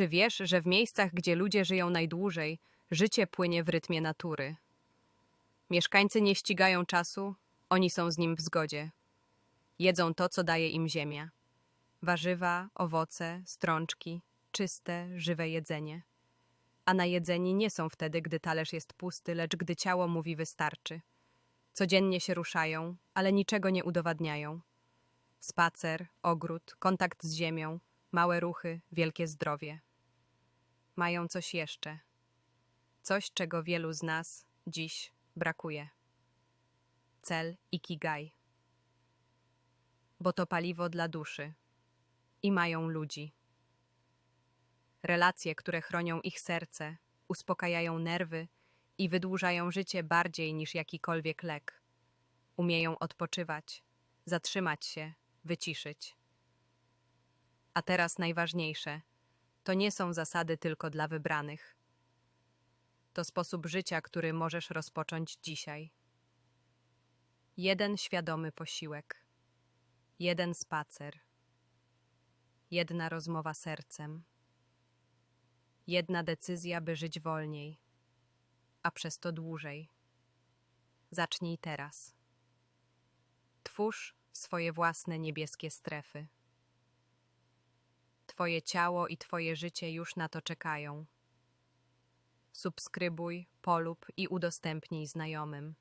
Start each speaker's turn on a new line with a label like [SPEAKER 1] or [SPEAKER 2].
[SPEAKER 1] Czy wiesz, że w miejscach, gdzie ludzie żyją najdłużej, życie płynie w rytmie natury? Mieszkańcy nie ścigają czasu, oni są z nim w zgodzie. Jedzą to, co daje im ziemia. Warzywa, owoce, strączki, czyste, żywe jedzenie. A najedzeni nie są wtedy, gdy talerz jest pusty, lecz gdy ciało mówi wystarczy. Codziennie się ruszają, ale niczego nie udowadniają. Spacer, ogród, kontakt z ziemią, małe ruchy, wielkie zdrowie. Mają coś jeszcze. Coś, czego wielu z nas dziś brakuje. Cel Ikigai. Bo to paliwo dla duszy. I mają ludzi. Relacje, które chronią ich serce, uspokajają nerwy i wydłużają życie bardziej niż jakikolwiek lek. Umieją odpoczywać, zatrzymać się, wyciszyć. A teraz najważniejsze to nie są zasady tylko dla wybranych. To sposób życia, który możesz rozpocząć dzisiaj. Jeden świadomy posiłek, jeden spacer, jedna rozmowa sercem, jedna decyzja, by żyć wolniej, a przez to dłużej. Zacznij teraz. Twórz swoje własne niebieskie strefy. Twoje ciało i Twoje życie już na to czekają. Subskrybuj, polub i udostępnij znajomym.